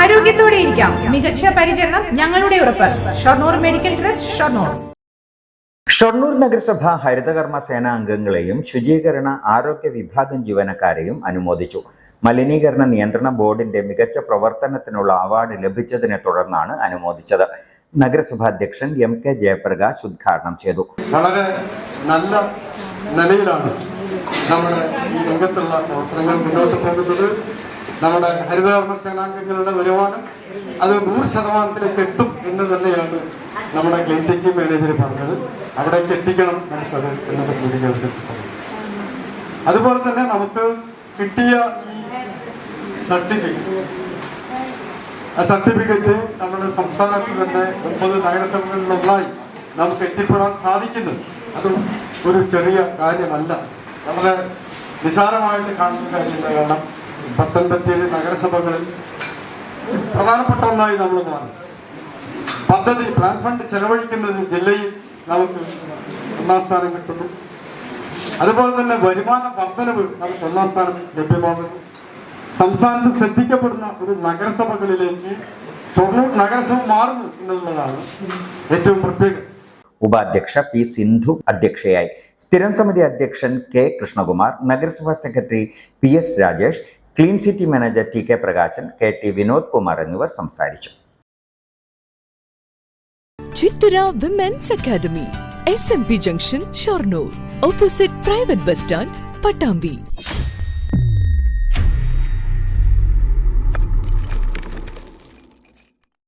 ആരോഗ്യത്തോടെ ഇരിക്കാം. മികച്ച പരിചരണം ഞങ്ങളുടെ ഉറപ്പ്. Shoranur medical trust Shoranur. Shoranur നഗരസഭ ഹരിതകർമ്മ സേനാ അംഗങ്ങളെയും ശുചീകരണ ആരോഗ്യ വിഭാഗം ജീവനക്കാരെയും അനുമോദിച്ചു. മലിനീകരണ നിയന്ത്രണ ബോർഡിന്റെ മികച്ച പ്രവർത്തനത്തിനുള്ള അവാർഡ് ലഭിച്ചതിനെ തുടർന്നാണ് അനുമോദിച്ചത്. നഗരസഭാ അധ്യക്ഷൻ എം കെ ജയപ്രകാശ് ഉദ്ഘാടനം ചെയ്തു. വളരെ നല്ല നിലയിലാണ് നമ്മുടെ ഈ രംഗത്തുള്ള പ്രവർത്തനങ്ങൾ മുന്നോട്ട് പോകുന്നത്. നമ്മുടെ ഹരിതകർമ്മ സേനാംഗങ്ങളുടെ വരുമാനം അത് നൂറ് ശതമാനത്തിലേക്ക് എത്തും എന്ന് തന്നെയാണ് നമ്മുടെ ക്ലീൻ സിറ്റി മാനേജർ പറഞ്ഞത്. അവിടേക്ക് എത്തിക്കണം നമുക്കത് എന്നത് കൂടി അതുപോലെ തന്നെ നമുക്ക് കിട്ടിയ സർട്ടിഫിക്കറ്റ് ആ സർട്ടിഫിക്കറ്റ് നമ്മുടെ സംസ്ഥാനത്ത് തന്നെ ഒമ്പത് നഗരസഭകളിലൊന്നായി നമുക്ക് എത്തിപ്പെടാൻ സാധിക്കുന്നു. അതും ഒരു ചെറിയ കാര്യമല്ല. വളരെ നിസാരമായിട്ട് കാണുന്ന കാര്യമില്ല കാരണം പത്തൊൻപത്തിയേഴ് നഗരസഭകളിൽ പ്രധാനപ്പെട്ട ഒന്നായി നമ്മൾ മാറി പദ്ധതി പ്ലാൻ ഫണ്ട് ചെലവഴിക്കുന്നത് ജില്ലയിൽ നമുക്ക് ഒന്നാം സ്ഥാനം കിട്ടുന്നു. അതുപോലെ തന്നെ വരുമാന വർധനവ് നമുക്ക് ഒന്നാം സ്ഥാനം ലഭ്യമാകുന്നു. സംസ്ഥാനത്ത് ശ്രദ്ധിക്കപ്പെടുന്ന ഒരു നഗരസഭകളിലേക്ക് ഷൊർണൂർ നഗരസഭ മാറുന്നു എന്നുള്ളതാണ് ഏറ്റവും പ്രത്യേകം. ഉപാധ്യക്ഷ പി സിന്ധു അധ്യക്ഷയായി. സ്ഥിരം സമിതി അധ്യക്ഷൻ കെ കൃഷ്ണകുമാർ നഗരസഭാ secretary P S Rajesh clean city manager T K Prakashan K T Vinod Kumar എന്നിവർ സംസാരിച്ചു. Chithura women's academy S M P junction Shoranur opposite private bus stand Pattambi